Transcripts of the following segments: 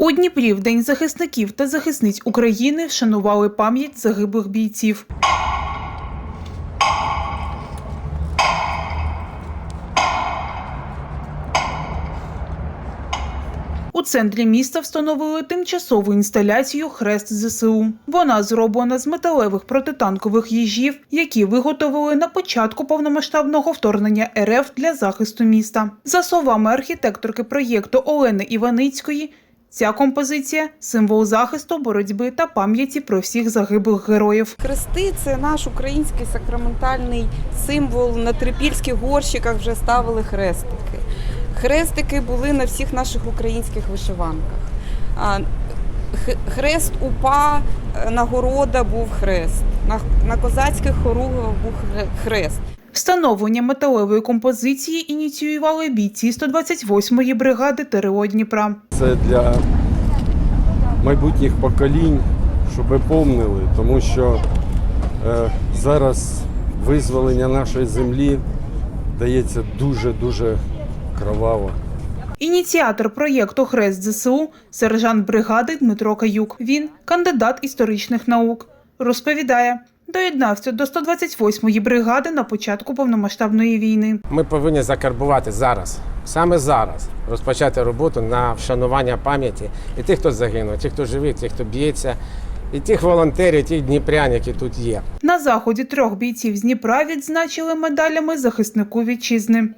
У Дніпрі в День захисників та захисниць України вшанували пам'ять загиблих бійців. У центрі міста встановили тимчасову інсталяцію Хрест ЗСУ. Вона зроблена з металевих протитанкових їжів, які виготовили на початку повномасштабного вторгнення РФ для захисту міста. За словами архітекторки проєкту Олени Іваницької, ця композиція символ захисту, боротьби та пам'яті про всіх загиблих героїв. Хрести це наш український сакраментальний символ. На трипільських горщиках вже ставили хрестики. Хрестики були на всіх наших українських вишиванках. Хрест УПА, е, нагорода був хрест. На, козацьких хоругвах був хре- хрест. Встановлення металевої композиції ініціювали бійці 128-ї бригади ТРО Дніпра. Це для майбутніх поколінь, щоб помнили, тому що е, зараз визволення нашої землі дається дуже-дуже кроваво. Ініціатор проєкту Хрест ЗСУ сержант бригади Дмитро Каюк. Він кандидат історичних наук. Розповідає, доєднався до 128-ї бригади на початку повномасштабної війни. Ми повинні закарбувати зараз, саме зараз, розпочати роботу на вшанування пам'яті і тих, хто загинув, тих, хто живий, тих, хто б'ється, і тих волонтерів, тих дніпрян, які тут є. На заході трьох бійців з Дніпра відзначили медалями захиснику вітчизни.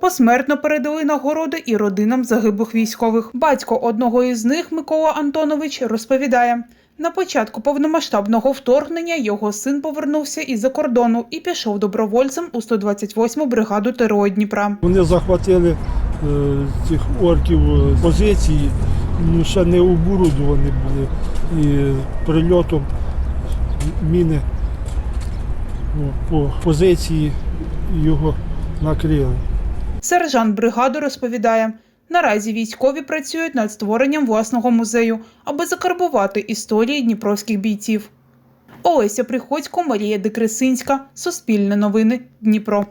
Посмертно передали нагороди і родинам загиблих військових. Батько одного із них, Микола Антонович, розповідає: на початку повномасштабного вторгнення його син повернувся із-за кордону і пішов добровольцем у 128-му бригаду ТРО Дніпра. Вони захватили е, цих орків е, позиції, ну, ще не оборудовані були. І прильотом міни ну, по позиції його накрили. Сержант бригади розповідає. Наразі військові працюють над створенням власного музею, аби закарбувати історії дніпровських бійців. Олеся Приходько, Марія Декресинська, Суспільне новини, Дніпро.